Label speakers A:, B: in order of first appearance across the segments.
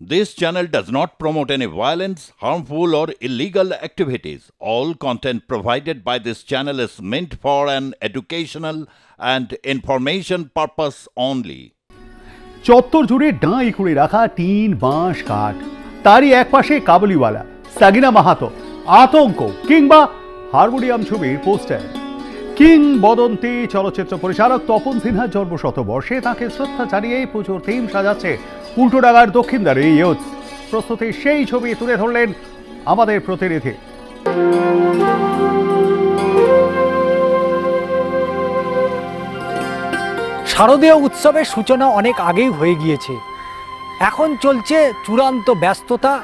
A: This channel does not promote any violence, harmful, or illegal activities. All content provided by this channel is meant for an educational and information purpose only.
B: চত্বর জুড়ে ডাঁই করে রাখা tin বাঁশ কাঠ তারই একপাশে কাবুলিওয়ালা সাগিনা মাহাতো আতঙ্ক কিংবা হারমোনিয়াম ছবির পোস্টার কিংবদন্তি চলচ্চিত্র পরিচালক তপন সিনহার জন্ম শতবর্ষে তাকে শ্রদ্ধা জানিয়ে পুজোর থিম সাজাচ্ছে উল্টোডাঙ্গার দক্ষিণদারে ইয়ুথ প্রস্তুতি সেই ছবি তুলে ধরলেন আমাদের প্রতিনিধি।
C: শারদীয় উৎসবের সূচনা অনেক আগেই হয়ে গিয়েছে। এখন চলছে চূড়ান্ত ব্যস্ততা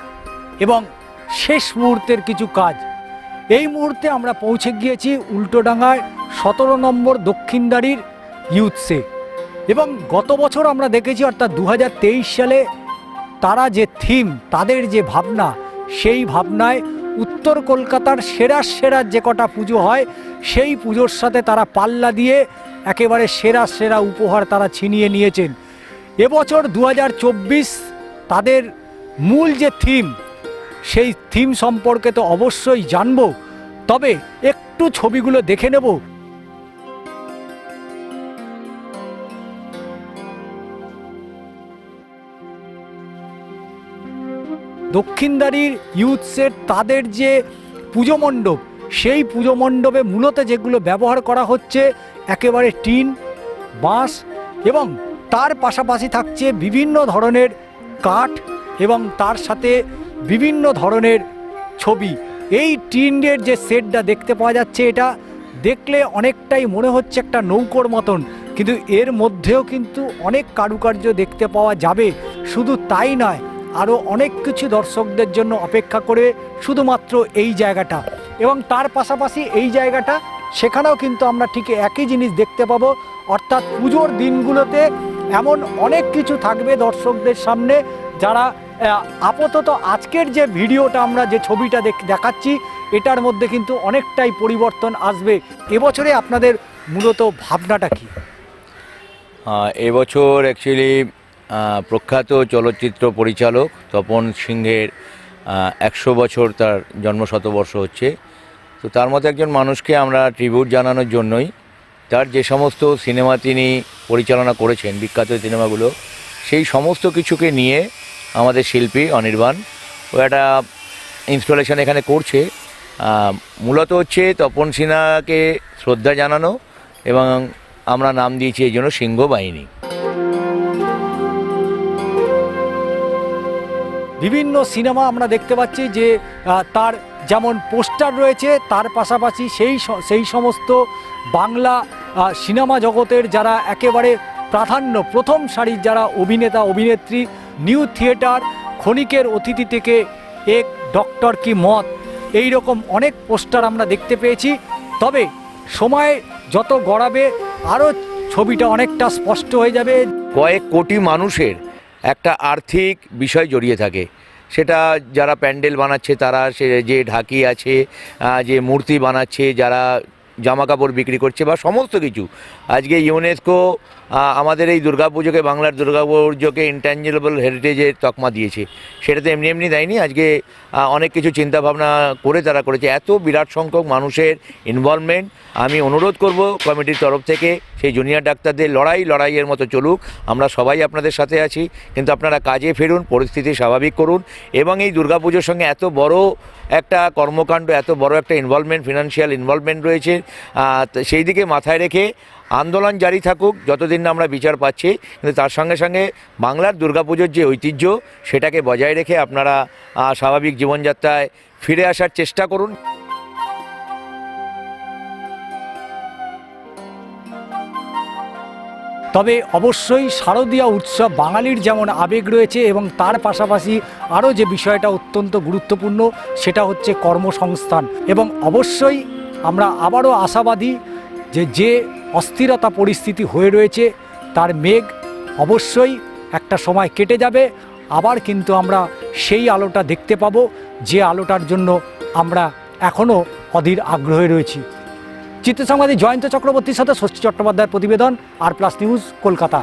C: এবং শেষ মুহূর্তের কিছু কাজ। এই মুহূর্তে আমরা পৌঁছে গিয়েছি উল্টোডাঙ্গায় সতেরো নম্বর দক্ষিণদারির ইউথসে এবং গত বছর আমরা দেখেছি, অর্থাৎ দু হাজার তেইশ সালে তারা যে থিম, তাদের যে ভাবনা, সেই ভাবনায় উত্তর কলকাতার সেরা সেরা যে কটা পুজো হয়, সেই পুজোর সাথে তারা পাল্লা দিয়ে একেবারে সেরা সেরা উপহার তারা ছিনিয়ে নিয়েছেন। এবছর দু হাজার চব্বিশ তাদের মূল যে থিম, সেই থিম সম্পর্কে তো অবশ্যই জানব। তবে একটু ছবিগুলো দেখে নেব। দক্ষিণদারির ইউথসের তাদের যে পুজো মণ্ডপ, সেই পুজো মণ্ডপে মূলত যেগুলো ব্যবহার করা হচ্ছে একেবারে টিন, বাঁশ এবং তার পাশাপাশি থাকছে বিভিন্ন ধরনের কাঠ এবং তার সাথে বিভিন্ন ধরনের ছবি। এই টিনের যে সেটটা দেখতে পাওয়া যাচ্ছে এটা দেখলে অনেকটাই মনে হচ্ছে একটা নৌকোর মতন, কিন্তু এর মধ্যেও কিন্তু অনেক কারুকার্য দেখতে পাওয়া যাবে। শুধু তাই নয় আরও অনেক কিছু দর্শকদের জন্য অপেক্ষা করে শুধুমাত্র এই জায়গাটা। এবং তার পাশাপাশি এই জায়গাটা, সেখানেও কিন্তু আমরা ঠিক একই জিনিস দেখতে পাবো। অর্থাৎ পুজোর দিনগুলোতে এমন অনেক কিছু থাকবে দর্শকদের সামনে যারা আপাতত আজকের যে ভিডিওটা আমরা যে ছবিটা দেখ- দেখাচ্ছি, এটার মধ্যে কিন্তু অনেকটাই পরিবর্তন আসবে। এবছরে আপনাদের মূলত ভাবনাটা কি?
D: এবছর অ্যাকচুয়ালি প্রখ্যাত চলচ্চিত্র পরিচালক তপন সিংহের একশো বছর তার জন্ম শতবর্ষ হচ্ছে। তো তার মতো একজন মানুষকে আমরা ট্রিবিউট জানানোর জন্যই তার যে সমস্ত সিনেমা তিনি পরিচালনা করেছেন, বিখ্যাত সিনেমাগুলো, সেই সমস্ত কিছুকে নিয়ে আমাদের শিল্পী অনির্বাণ, ও একটা ইনস্টলেশন এখানে করছে। মূলত হচ্ছে তপন সিনহাকে শ্রদ্ধা জানানো এবং আমরা নাম দিয়েছি এই জন্য সিংহ বাহিনী
C: বিভিন্ন সিনেমা আমরা দেখতে পাচ্ছি যে তার যেমন পোস্টার রয়েছে, তার পাশাপাশি সেই সেই সমস্ত বাংলা সিনেমা জগতের যারা একেবারে প্রাধান্য, প্রথম সারির যারা অভিনেতা, অভিনেত্রী, নিউ থিয়েটার ক্ষণিকের অতিথি থেকে এক ডক্টর কি মত, এই রকম অনেক পোস্টার আমরা দেখতে পেয়েছি। তবে সময় যত গড়াবে আরও ছবিটা অনেকটা স্পষ্ট হয়ে যাবে।
D: কয়েক কোটি মানুষের একটা আর্থিক বিষয় জড়িয়ে থাকে। সেটা যারা প্যান্ডেল বানাচ্ছে তারা সে যে ঢাকি আছে যে মূর্তি বানাচ্ছে, যারা জামা কাপড় বিক্রি করছে বা সমস্ত কিছু। আজকে ইউনেস্কো আমাদের এই দুর্গাপুজোকে, বাংলার দুর্গাপুজোকে ইনট্যাঞ্জেবল হেরিটেজের তকমা দিয়েছে। সেটা তো এমনি এমনি দেয়নি, আজকে অনেক কিছু চিন্তাভাবনা করে তারা করেছে। এত বিরাট সংখ্যক মানুষের ইনভলভমেন্ট আমি অনুরোধ করব কমিটির তরফ থেকে, সেই জুনিয়র ডাক্তারদের লড়াই, লড়াইয়ের মতো চলুক। আমরা সবাই আপনাদের সাথে আছি, কিন্তু আপনারা কাজে ফেরুন, পরিস্থিতি স্বাভাবিক করুন। এবং এই দুর্গাপুজোর সঙ্গে এত বড় একটা কর্মকাণ্ড, এত বড় একটা ইনভলভমেন্ট ফিনান্সিয়াল ইনভলভমেন্ট রয়েছে। সেই দিকে মাথায় রেখে আন্দোলন জারি থাকুক, যতদিন না আমরা বিচার পাচ্ছি, কিন্তু তার সঙ্গে সঙ্গে বাংলার দুর্গাপুজোর যে ঐতিহ্য, সেটাকে বজায় রেখে আপনারা স্বাভাবিক জীবনযাত্রায় ফিরে আসার চেষ্টা করুন।
C: তবে অবশ্যই শারদীয়া উৎসব বাঙালির যেমন আবেগ রয়েছে এবং তার পাশাপাশি আরও যে বিষয়টা অত্যন্ত গুরুত্বপূর্ণ, সেটা হচ্ছে কর্মসংস্থান। এবং অবশ্যই আমরা আবারও আশাবাদী যে যে অস্থিরতা পরিস্থিতি হয়ে রয়েছে, তার মেঘ অবশ্যই একটা সময় কেটে যাবে। আবার কিন্তু আমরা সেই আলোটা দেখতে পাবো, যে আলোটার জন্য আমরা এখনও অধীর আগ্রহে রয়েছি। চিত্র সংবাদী জয়ন্ত চক্রবর্তীর সাথে ষষ্ঠী চট্টোপাধ্যায়ের প্রতিবেদন, আর প্লাস নিউজ, কলকাতা।